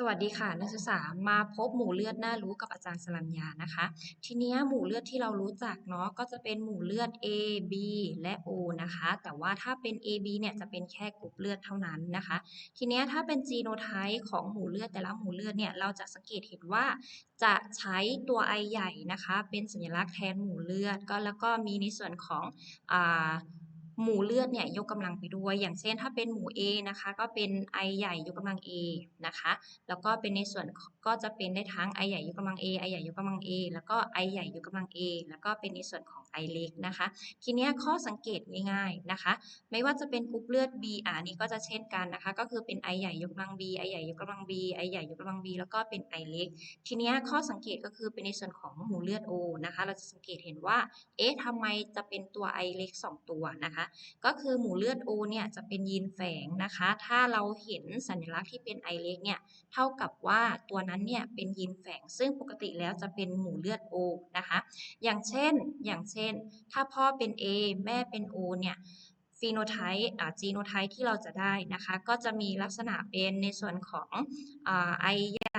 สวัสดีค่ะนักศึกษามาพบหมู่เลือดน่ารู้กับอาจารย์สรัญญานะคะ ทีนี้หมู่เลือดที่เรารู้จักเนาะก็จะเป็นหมู่เลือด A B และ O นะคะ แต่ว่าถ้าเป็น A B เนี่ยจะเป็นแค่กรุ๊ปเลือดเท่านั้นนะคะ ทีนี้ถ้าเป็นจีโนไทป์ของหมู่เลือดแต่ละหมู่เลือดเนี่ยเราจะสังเกตเห็นว่าจะใช้ตัว I ใหญ่นะคะ เป็นสัญลักษณ์แทนหมู่เลือดก็แล้วก็มีในส่วนของอ่า หมู่เลือดเนี่ยยกกำลังไปด้วย อย่างเช่นถ้าเป็นหมู่ A นะคะก็เป็น I ใหญ่ยกกำลัง A นะคะแล้วก็เป็นในส่วนก็จะเป็นได้ทั้ง I ใหญ่ยกกำลัง A I ใหญ่ยกกำลัง A แล้วก็ I ใหญ่ยกกำลัง A แล้วก็เป็นในส่วนของ I เล็กนะคะ ทีเนี้ยข้อสังเกตง่ายๆนะคะ ไม่ว่าจะเป็นกรุ๊ปเลือด B อ่านี้ก็จะเช่นกันนะคะ ก็คือเป็น I ใหญ่ยกกำลัง B I ใหญ่ยกกำลัง B I ใหญ่ยกกำลัง B แล้วก็เป็น I เล็ก ทีเนี้ยข้อสังเกตก็คือเป็นในส่วนของหมู่เลือด O นะคะ เราจะสังเกตเห็นว่า เอ๊ะทำไมจะเป็นตัว I เล็ก 2 ตัวนะคะก็คือหมู่เลือด O เนี่ยจะเป็นยีนแฝงนะคะ ถ้าเราเห็นสัญลักษณ์ที่เป็น I เล็กเนี่ยเท่ากับว่าตัวนั้นเนี่ยเป็นยีนแฝง ซึ่งปกติแล้วจะเป็นหมู่เลือด O นะคะ อย่างเช่นอย่างเช่น ถ้าพ่อเป็น A แม่เป็น O เนี่ยฟีโนไทป์จีโนไทป์ที่เราจะได้นะคะ ก็จะมีลักษณะเป็นในส่วนของอ่า I ใหญ่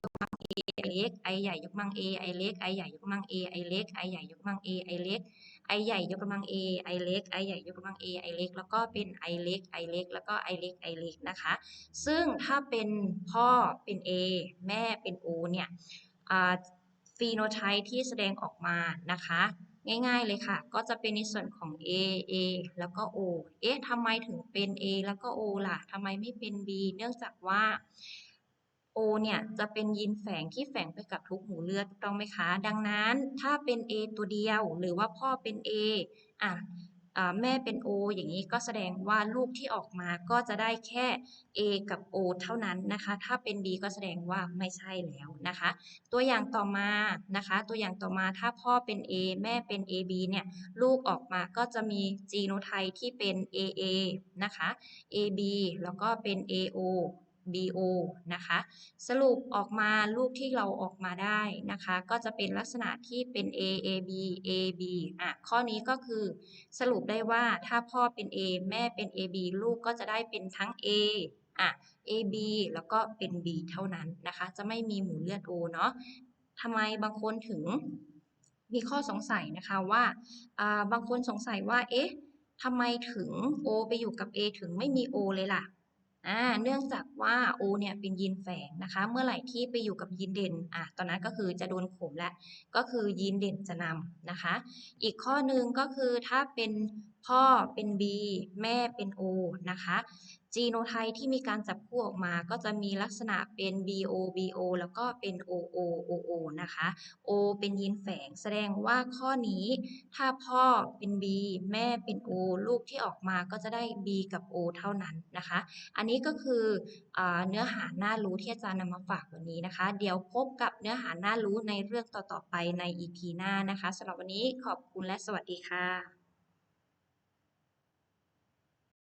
ยกกำลัง A I เล็ก I ใหญ่ยกกำลัง A I เล็ก I ใหญ่ยกกำลัง A I เล็ก I ใหญ่ยกกำลัง A I เล็ก I ใหญ่ยกกำลัง A I เล็ก I ใหญ่ยกกำลัง A I เล็กแล้วก็เป็น I เล็ก I เล็กแล้วก็ I เล็ก I เล็กนะคะ ซึ่งถ้าเป็นพ่อเป็น A แม่เป็น O เนี่ยฟีโนไทป์ที่แสดงออกมานะคะง่ายๆเลยค่ะ ก็จะเป็นในส่วนของ A A แล้วก็ O เอ๊ะทำไมถึงเป็น A แล้วก็ O ล่ะทำไมไม่เป็น B เนื่องจากว่า O เนี่ยจะเป็นยีนแฝงที่แฝงไปกับทุกหมู่เลือดต้องไหมคะ ดังนั้นถ้าเป็น A ตัวเดียว หรือว่าพ่อเป็น A อะแม่เป็น O อย่างนี้ก็แสดงว่าลูกที่ออกมาก็จะได้แค่ A กับ O เท่านั้นนะคะ ถ้าเป็น B ก็แสดงว่าไม่ใช่แล้วนะคะ ตัวอย่างต่อมานะคะ ตัวอย่างต่อมาถ้าพ่อเป็น A แม่เป็น AB เนี่ยลูกออกมาก็จะมีจีโนไทป์ที่เป็น AA นะคะ AB แล้วก็เป็น AO BO นะคะ สรุปออกมาลูกที่เราออกมาได้นะคะ ก็จะเป็นลักษณะที่เป็น A AB AB อะข้อนี้ก็คือสรุปได้ว่าถ้าพ่อเป็น A แม่เป็น AB ลูกก็จะได้เป็นทั้ง A อะ AB แล้วก็เป็น B เท่านั้นนะคะ จะไม่มีหมู่เลือด O เนาะทำไมบางคนถึงมีข้อสงสัยนะคะว่าบางคนสงสัยว่า เอ๊ะทำไมถึง O ไปอยู่กับ A ถึงไม่มี O เลยล่ะ อ่าเนื่องจากว่า O เนี่ยเป็นยีนแฝงนะคะ เมื่อไหร่ที่ไปอยู่กับยีนเด่นอะตอนนั้นก็คือจะโดนข่มแล้วก็คือยีนเด่นจะนำนะคะ อีกข้อหนึ่งก็คือถ้าเป็น พ่อเป็น B แม่เป็น O นะคะ จีโนไทป์ที่มีการจับคู่ออกมาก็จะมีลักษณะเป็น BO BO แล้วก็เป็น OO OO นะคะ O เป็นยีนแฝงแสดงว่าข้อนี้ ถ้าพ่อเป็น B แม่เป็น O ลูกที่ออกมาก็จะได้ B กับ O เท่านั้นนะคะ อันนี้ก็คืออเนื้อหาหน่ารู้ที่อาจารย์นำมาฝากวันนี้นะคะ เดี๋ยวพบกับเนื้อหาหน่ารู้ในเรื่องต่อๆไปใน EP หน้านะคะสำหรับวันนี้ขอบคุณและสวัสดีค่ะ